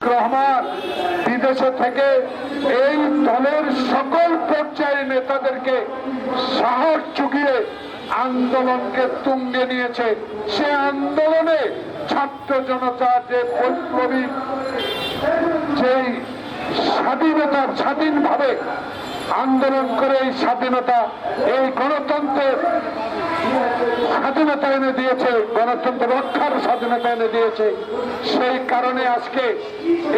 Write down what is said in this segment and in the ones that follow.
রহমান, বিদেশে থেকে এই দলের সকল পর্যায়ের নেতাদেরকে সাহস চুকিয়ে আন্দোলনকে তুঙ্গে নিয়েছে। সে আন্দোলনে ছাত্র জনতা যে বৈপ্লবী যেই স্বাধীনতা স্বাধীনভাবে আন্দোলন করে এই স্বাধীনতা, এই গণতন্ত্রের স্বাধীনতা এনে দিয়েছে, গণতন্ত্র রক্ষার স্বাধীনতা এনে দিয়েছে। সেই কারণে আজকে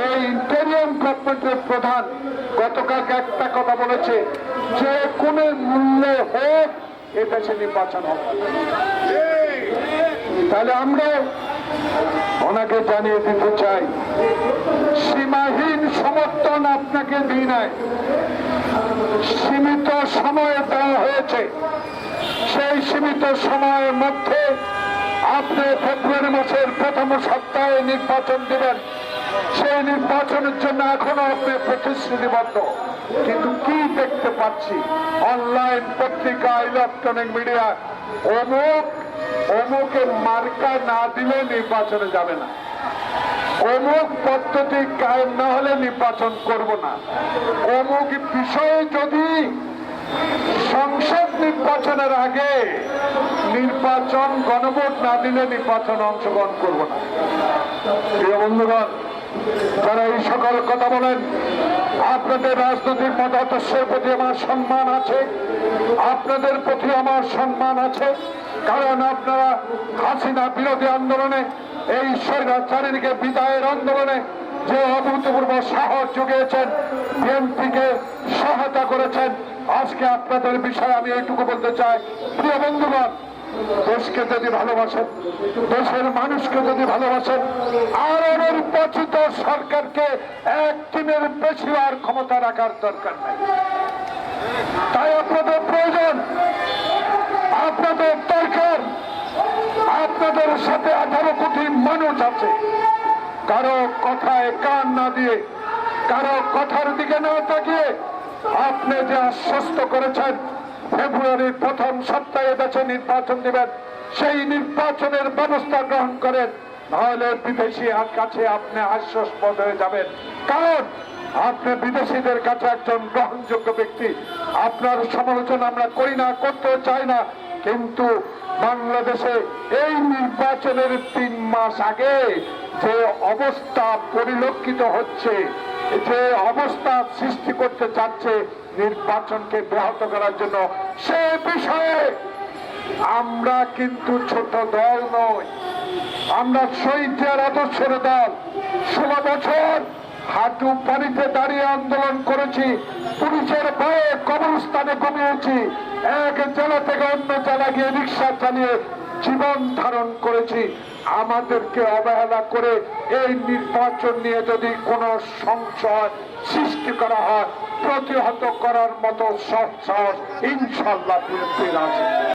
এই ইন্টেরিয়াম গভর্নমেন্টের প্রধান গতকালকে একটা কথা বলেছে, যে কোনো মূল্যে হোক, এ দেশে নির্বাচন হবে। তাহলে আমরা ওনাকে জানিয়ে দিতে চাই, সীমাহীন সমর্থন আপনাকে দিই নাই। সীমিত সময় দেওয়া হয়েছে। সীমিত সময়ের মধ্যে আপনি ফেব্রুয়ারি মাসের প্রথম সপ্তাহে নির্বাচন দিবেন। সেই নির্বাচনের জন্য এখনও আপনি প্রতিশ্রুতিবদ্ধ। কিন্তু কি দেখতে পাচ্ছি? অনলাইন পত্রিকা, ইলেকট্রনিক মিডিয়া, অমুক অমুকে মার্কা না দিলে নির্বাচনে যাবে না। অমুক পদ্ধতি কায়েম না হলে নির্বাচন করব না। অমুক বিষয়ে যদি সংসদ নির্বাচনের আগে নির্বাচন গণভোট না দিলে নির্বাচন অংশগ্রহণ করব না। প্রিয় বন্ধুগণ, যারা এই সকল কথা বলেন, আপনাদের রাজনৈতিক মতাদর্শের প্রতি আমার সম্মান আছে, আপনাদের প্রতি আমার সম্মান আছে, কারণ আপনারা হাসিনা বিরোধী আন্দোলনে, এই স্বৈরাচারীকে বিদায়ের আন্দোলনে যে অভূতপূর্ব সাহস জুগিয়েছেন, বিএনপিকে সহায়তা করেছেন। আজকে আপনাদের বিষয়ে আমি এইটুকু বলতে চাই। প্রিয় বন্ধুগণ, দেশকে যদি ভালোবাসেন, দেশের মানুষকে যদি ভালোবাসেন আর নির্বাচিত সরকারকে এক দিনের বেশি আর ক্ষমতা রাখার দরকার নেই। তাই আপনাদের প্রয়োজন, আপনাদের দরকার, আপনাদের সাথে আঠারো কোটি মানুষ আছে। কারও কথায় কান না দিয়ে, কারও কথার দিকে না তাকিয়ে আপনি যে আশ্বস্ত করেছেন, ফেব্রুয়ারির প্রথম সপ্তাহে দেশে নির্বাচন দিবেন, সেই নির্বাচনের ব্যবস্থা গ্রহণ করেন, নাহলে বিদেশি কাছে আপনি আশ্বস্পদ হয়ে যাবেন। কারণ, আপনি বিদেশিদের কাছে একজন গ্রহণযোগ্য ব্যক্তি। আপনার সমালোচনা আমরা করি না করতে চাই না, কিন্তু বাংলাদেশে এই নির্বাচনের তিন মাস আগে যে অবস্থা পরিলক্ষিত হচ্ছে যে অবস্থা সৃষ্টি করতে চাচ্ছে নির্বাচনকে ব্যাহত করার জন্য, সে বিষয়ে আমরা কিন্তু ছোট দল নই। আমরা শহীদের আদর্শের দল। ষোলো বছর হাঁটু পানিতে দাঁড়িয়ে আন্দোলন করেছি, পুলিশের ভয়ে কবরস্থানে ঘুমিয়েছি। এক জেলা থেকে অন্য জেলা গিয়ে রিক্সা চালিয়ে জীবন ধারণ করেছি, আমাদেরকে অবহেলা করে এই নির্বাচন নিয়ে যদি কোনো সংশয় সৃষ্টি করা হয়, প্রতিহত করার মতো সৎ সাহস ইনশাল্লাহ বিএনপির আছে।